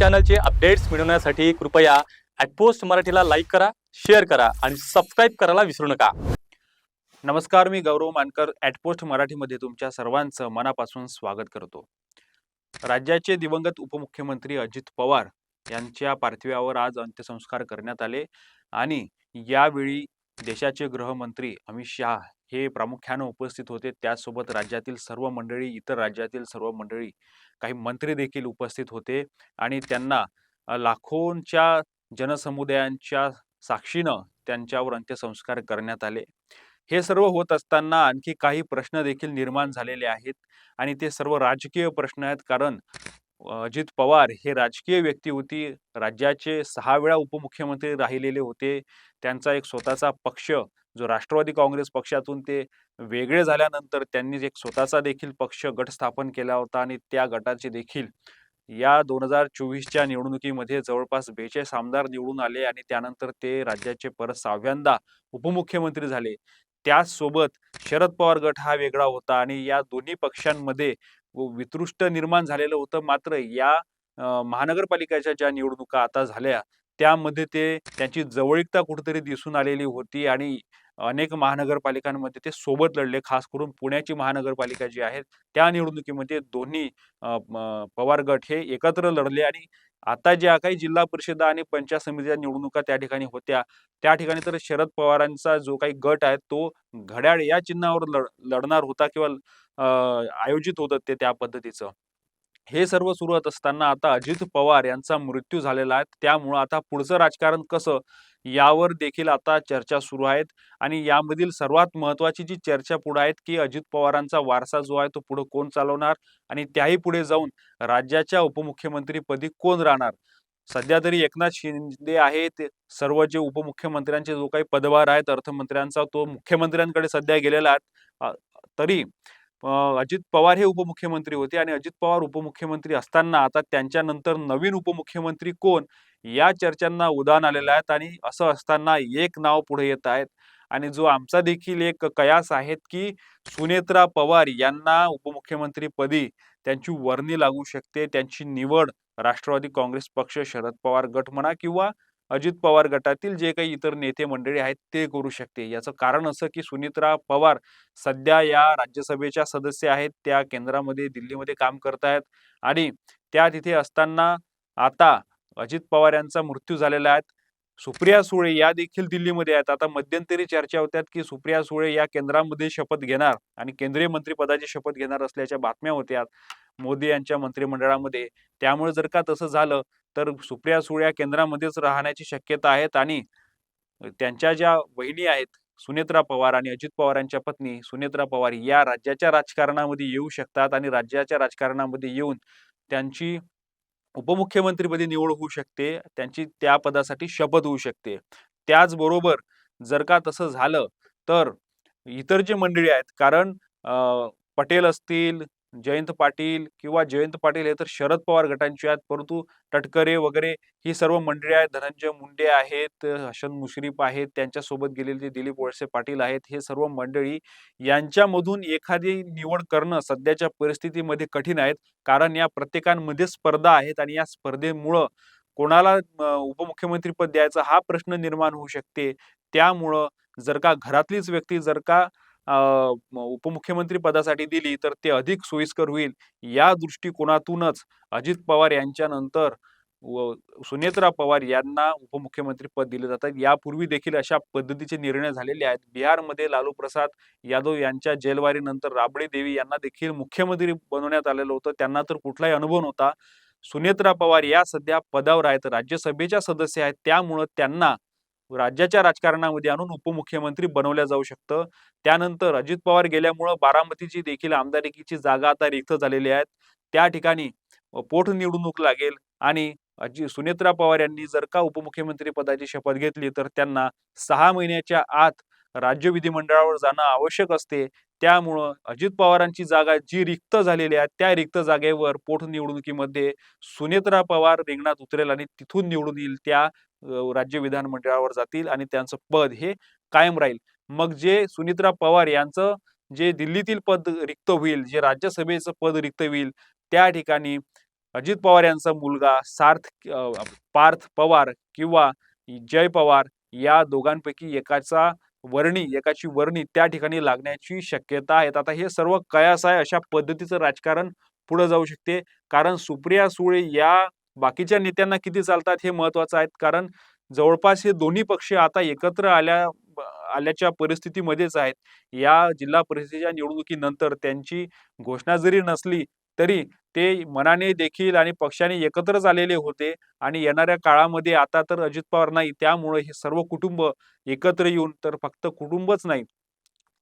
चॅनलचे updates मिळवण्यासाठी कृपया ॲटपोस्ट मराठीला लाईक करा शेअर करा आणि सबस्क्राईब करायला विसरू नका. नमस्कार मी गौरव मानकर ॲटपोस्ट मराठीमध्ये तुमच्या सर्वांचं मनापासून स्वागत करतो. राज्याचे दिवंगत उपमुख्यमंत्री अजित पवार यांच्या पार्थिवावर आज अंत्यसंस्कार करण्यात आले आणि यावेळी देशाचे गृहमंत्री अमित शहा हे प्रामुख्यानं उपस्थित होते. त्याचसोबत राज्यातील सर्व मंडळी इतर राज्यातील सर्व मंडळी काही मंत्री देखील उपस्थित होते आणि त्यांना लाखोंच्या जनसमुदायांच्या साक्षीनं त्यांच्यावर अंत्यसंस्कार करण्यात आले. हे सर्व होत असताना आणखी काही प्रश्न देखील निर्माण झालेले आहेत आणि ते सर्व राजकीय प्रश्न आहेत. कारण अजित पवार हे राजकीय व्यक्ती होती. राज्याचे सहा वेळा उपमुख्यमंत्री राहिलेले होते. त्यांचा एक स्वतःचा पक्ष जो राष्ट्रवादी काँग्रेस पक्षातून ते वेगळे झाल्यानंतर त्यांनी एक स्वतःचा देखील पक्ष गट स्थापन केला होता आणि त्या गटाचे देखील या दोन हजार चोवीसच्या निवडणुकीमध्ये जवळपास बेचाळीस आमदार निवडून आले आणि त्यानंतर ते राज्याचे परत सहाव्यांदा उपमुख्यमंत्री झाले. त्याचसोबत शरद पवार गट हा वेगळा होता आणि या दोन्ही पक्षांमध्ये वितृष्ट निर्माण झालेलं होतं. मात्र या महानगरपालिकेच्या ज्या निवडणुका आता झाल्या त्यामध्ये ते त्यांची जवळीकता कुठेतरी दिसून आलेली होती आणि अनेक महानगरपालिकांमध्ये ते सोबत लढले. खास करून पुण्याची महानगरपालिका जी आहे त्या निवडणुकीमध्ये दोन्ही पवार गट हे एकत्र लढले आणि आता ज्या काही जिल्हा परिषद आणि पंचायत समितीच्या निवडणुका त्या ठिकाणी होत्या त्या ठिकाणी तर शरद पवारांचा जो काही गट आहे तो घड्याळ या चिन्हावर लढ लढणार होता किंवा आयोजित होत ते त्या पद्धतीचं. हे सर्व सुरू होत असताना आता अजित पवार यांचा मृत्यू झालेला आहे. त्यामुळं आता पुढचं राजकारण कसं? यावर देखील आता चर्चा सुरू आहेत आणि यामधील सर्वात महत्वाची जी चर्चा पुढे आहेत की अजित पवारांचा वारसा जो आहे तो पुढे कोण चालवणार? आणि त्याही पुढे जाऊन राज्याच्या उपमुख्यमंत्रीपदी कोण राहणार? सध्या तरी एकनाथ शिंदे आहेत. सर्व जे उपमुख्यमंत्र्यांचे जो काही पदभार आहेत अर्थमंत्र्यांचा तो मुख्यमंत्र्यांकडे सध्या गेलेला आहे. तरी अ, अजित पवार हे उपमुख्यमंत्री होते आणि अजित पवार उपमुख्यमंत्री असताना आता त्यांच्यानंतर नवीन उपमुख्यमंत्री कोण? या चर्चांना उदाहरण आलेलं आहेत आणि असं असताना एक नाव पुढे येत आहेत. आणि जो आमचा देखील एक कयास आहेत की सुनेत्रा पवार यांना उपमुख्यमंत्रीपदी त्यांची वर्णी लागू शकते त्यांची निवड राष्ट्रवादी काँग्रेस पक्ष शरद पवार गट म्हणा किंवा अजित पवार गटातील जे काही इतर नेते मंडळी आहेत ते करू शकते. याचं कारण असं की सुनित्रा पवार सध्या या राज्यसभेच्या सदस्य आहेत. त्या केंद्रामध्ये दिल्लीमध्ये काम करतायत आणि त्या तिथे असताना आता अजित पवार यांचा मृत्यू झालेला आहे. सुप्रिया सुळे या देखील दिल्लीमध्ये आहेत. आता मध्यंतरी चर्चा होत्यात की सुप्रिया सुळे या केंद्रामध्ये शपथ घेणार आणि केंद्रीय मंत्रिपदाची शपथ घेणार असल्याच्या बातम्या होत्या मोदी यांच्या मंत्रिमंडळामध्ये. त्यामुळे जर का तसं झालं तर सुप्रिया सुळ्या केंद्रामध्येच राहण्याची शक्यता आहेत आणि त्यांच्या ज्या वहिनी आहेत सुनेत्रा पवार आणि अजित पवार यांच्या पत्नी सुनेत्रा पवार या राज्याच्या राजकारणामध्ये येऊ शकतात आणि राज्याच्या राजकारणामध्ये येऊन त्यांची उपमुख्यमंत्रीपदी निवड होऊ शकते त्यांची त्या पदासाठी शपथ होऊ शकते. त्याचबरोबर जर का तसं झालं तर इतर जे मंडळी आहेत कारण पटेल असतील जयंत पाटील किंवा जयंत पाटील हे तर शरद पवार गटांचे आहेत. परंतु तटकरे वगैरे ही सर्व मंडळी आहेत. धनंजय मुंडे आहेत हसन मुश्रीफ आहेत त्यांच्यासोबत गेलेले दिलीप वळसे पाटील आहेत. हे सर्व मंडळी यांच्यामधून एखादी निवड करणं सध्याच्या परिस्थितीमध्ये कठीण आहेत कारण या प्रत्येकांमध्ये स्पर्धा आहेत आणि या स्पर्धेमुळं कोणाला उपमुख्यमंत्रीपद द्यायचं हा प्रश्न निर्माण होऊ शकते. त्यामुळं जर का घरातलीच व्यक्ती जर का उपमुख्यमंत्री पदासाठी दिली तर ते अधिक सोयीस्कर होईल या दृष्टिकोनातूनच अजित पवार यांच्यानंतर सुनेत्रा पवार यांना उपमुख्यमंत्री पद दिले जातात यापूर्वी देखील अशा पद्धतीचे निर्णय झालेले आहेत. बिहारमध्ये लालू प्रसाद यादव यांच्या जेलवारीनंतर राबडी देवी यांना देखील मुख्यमंत्री बनवण्यात आलेलं होतं. त्यांना तर कुठलाही अनुभव नव्हता. सुनेत्रा पवार या सध्या पदावर आहेत. राज्यसभेच्या सदस्य आहेत. त्यामुळं त्यांना राज्याच्या राजकारणामध्ये आणून उपमुख्यमंत्री बनवल्या जाऊ शकतं. त्यानंतर अजित पवार गेल्यामुळं बारामतीची देखील आमदारकीची जागा आता रिक्त झालेली आहेत. त्या ठिकाणी पोट पोटनिवडणूक लागेल आणि अजी सुनेत्रा पवार यांनी जर का उपमुख्यमंत्री पदाची शपथ घेतली तर त्यांना सहा महिन्याच्या आत राज्य विधिमंडळावर जाणं आवश्यक असते. त्यामुळं अजित पवारांची जागा जी रिक्त झालेली आहे त्या रिक्त जागेवर पोटनिवडणुकीमध्ये सुनेत्रा पवार रिंगणात उतरेल आणि तिथून निवडून येईल त्या राज्य विधानमंडळावर जातील आणि त्यांचं पद हे कायम राहील. मग जे सुनित्रा पवार यांचं जे दिल्लीतील पद रिक्त होईल जे राज्यसभेचं पद रिक्त होईल त्या ठिकाणी अजित पवार यांचा मुलगा सार्थ पार्थ पवार किंवा जय पवार या दोघांपैकी एकाचा वर्णी एकाची वर्णी त्या ठिकाणी लागण्याची शक्यता आहे. आता हे सर्व कयास आहे अशा पद्धतीचं राजकारण पुढे जाऊ शकते. कारण सुप्रिया सुळे या बाकीच्या नेत्यांना किती चालतात हे महत्वाचं आहे कारण जवळपास हे दोन्ही पक्ष आता एकत्र आल्या आल्याच्या परिस्थितीमध्येच आहेत. या जिल्हा परिषदेच्या निवडणुकीनंतर त्यांची घोषणा जरी नसली तरी ते मनाने देखील आणि पक्षाने एकत्रच आलेले होते. आणि येणाऱ्या काळामध्ये आता तर अजित पवार नाही त्यामुळे हे सर्व कुटुंब एकत्र येऊन तर फक्त कुटुंबच नाही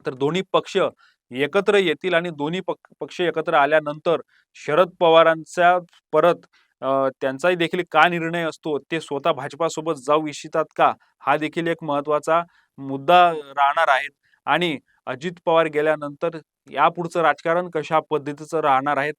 तर दोन्ही पक्ष एकत्र येतील आणि दोन्ही पक्ष एकत्र आल्यानंतर शरद पवारांचा परत त्यांचाही देखील का निर्णय असतो ते स्वतः भाजपासोबत जाऊ इच्छितात का? हा देखील एक महत्त्वाचा मुद्दा राहणार आहे. आणि अजित पवार गेल्यानंतर यापुढचं राजकारण कशा पद्धतीचं राहणार आहेत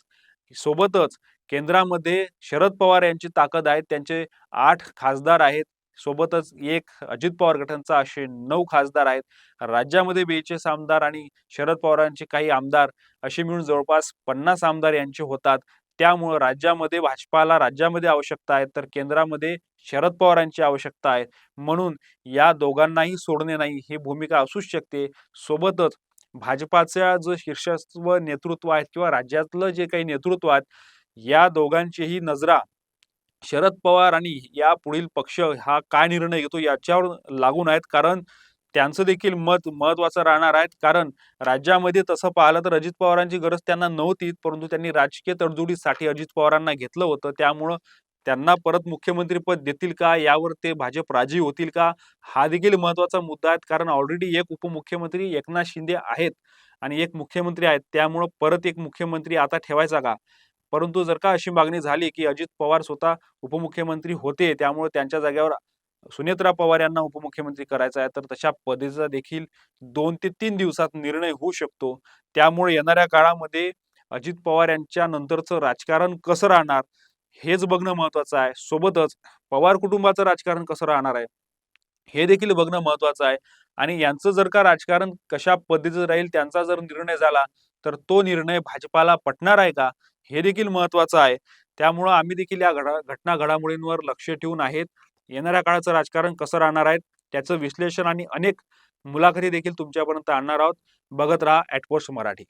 सोबतच केंद्रामध्ये शरद पवार यांची ताकद आहे. त्यांचे आठ खासदार आहेत. सोबतच एक अजित पवार गटांचा असे नऊ खासदार आहेत. राज्यामध्ये बेचाळीस आमदार आणि शरद पवारांचे काही आमदार असे मिळून जवळपास पन्नास आमदार यांचे होतात. त्यामुळं राज्यामध्ये भाजपाला राज्यामध्ये आवश्यकता आहे तर केंद्रामध्ये शरद पवारांची आवश्यकता आहे. म्हणून या दोघांनाही सोडणे नाही ही भूमिका असूच शकते. सोबतच भाजपाच्या जो शीर्षस्व नेतृत्व आहेत किंवा राज्यातलं जे काही नेतृत्व आहेत या दोघांचीही नजरा शरद पवार आणि या पुढील पक्ष हा काय निर्णय घेतो याच्यावर लागून आहेत. कारण त्यांचं देखील मत महत्वाचं राहणार आहे. कारण राज्यामध्ये तसं पाहिलं तर अजित पवारांची गरज त्यांना नव्हती परंतु त्यांनी राजकीय तडजोडीसाठी अजित पवारांना घेतलं होतं. त्यामुळं त्यांना परत मुख्यमंत्रीपद देतील का? यावर ते भाजप राजी होतील का? हा देखील महत्त्वाचा मुद्दा आहे. कारण ऑलरेडी एक उपमुख्यमंत्री एकनाथ शिंदे आहेत आणि एक मुख्यमंत्री आहेत. त्यामुळं परत एक मुख्यमंत्री आता ठेवायचा का? परंतु जर का अशी मागणी झाली की अजित पवार स्वतः उपमुख्यमंत्री होते त्यामुळे त्यांच्या जागेवर सुनेत्रा पवार यांना उपमुख्यमंत्री करायचा आहे तर तशा पदेचा देखील दोन ते तीन दिवसात निर्णय होऊ शकतो. त्यामुळे येणाऱ्या काळामध्ये अजित पवार यांच्या नंतरचं राजकारण कसं राहणार हेच बघणं महत्वाचं आहे. सोबतच पवार कुटुंबाचं राजकारण कसं राहणार आहे हे देखील बघणं महत्वाचं आहे. आणि यांचं जर का राजकारण कशा पद्धतीचं राहील त्यांचा जर निर्णय झाला तर तो निर्णय भाजपाला पटणार आहे का हे देखील महत्वाचं आहे. त्यामुळं आम्ही देखील या घडा घटना घडामोडींवर लक्ष ठेवून आहेत. येणाऱ्या काळाचं राजकारण कसं राहणार आहे त्याचं विश्लेषण आणि अनेक मुलाखती देखील तुमच्यापर्यंत आणणार आहोत. बघत राहा ॲटपोस्ट मराठी.